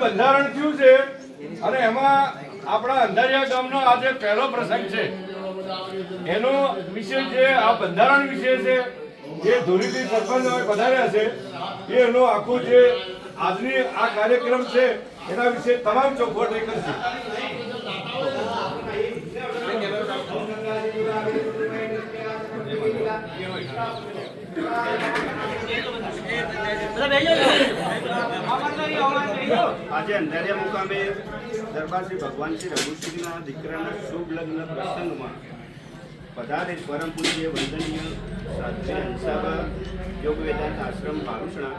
બંધારણ થયું છે અને એમાં આપણા અંધારિયા ગામનો આજે પહેલો પ્રસંગ છે. એનો વિષય જે આ બંધારણ વિશે છે, જે ધોરીથી સરપંચ વધાર્યા છે, એનો આખું જે આજની આ કાર્યક્રમ છે, એના વિશે તમામ ચોખવટ કરશે કરશે આજે અંધારિયા મુકામે દરબાર શ્રી ભગવાન શ્રી રઘુશ્રીના દીકરાના શુભ લગ્ન પ્રસંગમાં પધારે પરમ પૂજ્ય વંદનીય સાધ્વી હંસાબા યોગ વેદાંત આશ્રમ પારુષણા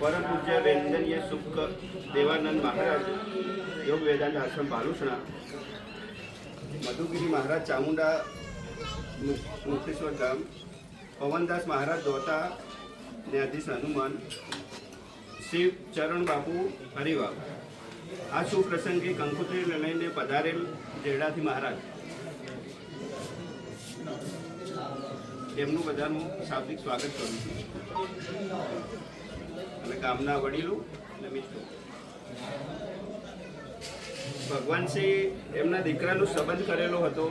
પરમ પૂજ્ય વંદનીય સુખ દેવાનંદ મહારાજ યોગ વેદાંત આશ્રમ પારુષણા, મધુગીરી મહારાજ ચામુંડા મુક્તેશ્વર ધામ, પવનદાસ મહારાજ દોતા, ન્યાયાધીશ હનુમાન શિવ ચરણ બાપુ હરિવા આ શુભ પ્રસંગે કંકોત્રી લઈને પધારેલ જેડાથી મહારાજ. એમનું બધાનું શાબ્દિક સ્વાગત કરું છું. અને ગામના વડીલો અને મિત્રો. ભગવાન શ્રી એમના દીકરાનો સંબંધ કરેલો હતો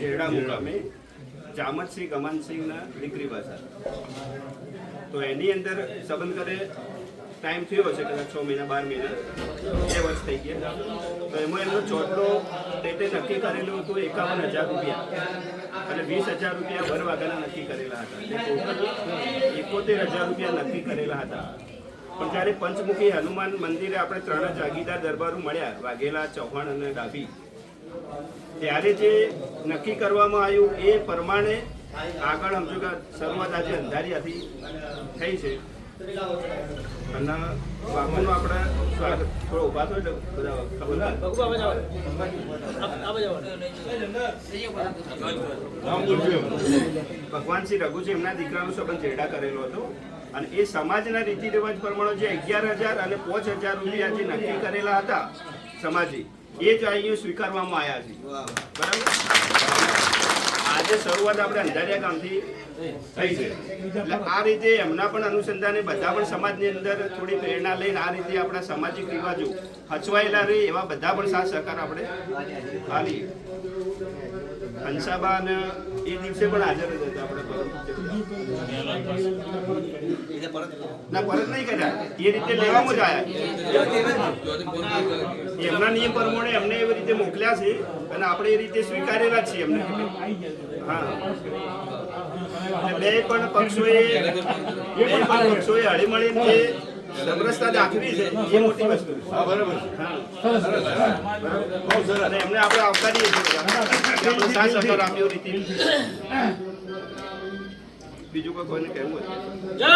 જેડા મુકામે. જામતસિંહ ગમનસિંહના દીકરી ભાષા તો એની અંદર સંબંધ કરે ટાઈમ થયો હશે કદાચ છ મહિના, બાર મહિના, બે વર્ષ થઈ ગયા. તો એમાં એમનો ચોટલો તે નક્કી કરેલું હતું એકાવન હજાર રૂપિયા. અને વીસ હજાર રૂપિયા ભર વાગ્યાના નક્કી કરેલા હતા. એકોતેર હજાર રૂપિયા નક્કી કરેલા હતા. પણ જ્યારે પંચમુખી હનુમાન મંદિરે આપણે ત્રણ જાગીદાર દરબારો મળ્યા, વાઘેલા, ચૌહાણ અને ડાભી ત્યારે જે નક્કી કરવામાં આવ્યું એ પ્રમાણે આગળ સમજો કે શરૂઆત આજે અંધારિયાથી થઈ છે. અને બાપુનું આપણે સ્વાગત. થોડો ઊભા થયો ભગવાન શ્રી રઘુજી એમના દીકરાનો સંબંધ ચેડા કરેલો હતો. અને એ સમાજના રીતિ રિવાજ પ્રમાણે જે અગિયાર હજાર અને પાંચ હજાર રૂપિયા જે નક્કી કરેલા હતા સમાજી. એ જ અહીંયા સ્વીકારવામાં આવ્યા છે. બરાબર? આજે શરૂઆત આપણે અંધારિયા ગામથી થઈ છે. એટલે આ રીતે એમના પણ અનુસંધાને બધા પણ સમાજની અંદર થોડી પ્રેરણા લઈને આ રીતે આપણા સામાજિક રિવાજો હચવાયેલા રહે એવા બધા પણ સાથ સહકાર આપણે આલી હંસાબા ને એ દિવસે પણ હાજર જ હતા આપણે ના પરત નહીં કર્યા. એ રીતે લેવામાં જ આવ્યા એમના નિયમ પ્રમાણે એમને એવી રીતે મોકલ્યા છે અને આપણે એ રીતે સ્વીકારેલા છીએ એમને. હા. બે પણ પક્ષોએ બે પણ પક્ષોએ હળીમળીને સમરસતા દાખવી છે એ મોટી વસ્તુ છે હા બરાબર. બહુ સરસ. એમને આપણે આવકારીએ છીએ સાથ સહકાર આપ્યો રીતે. બીજું કોઈ કોઈને કહેવું જય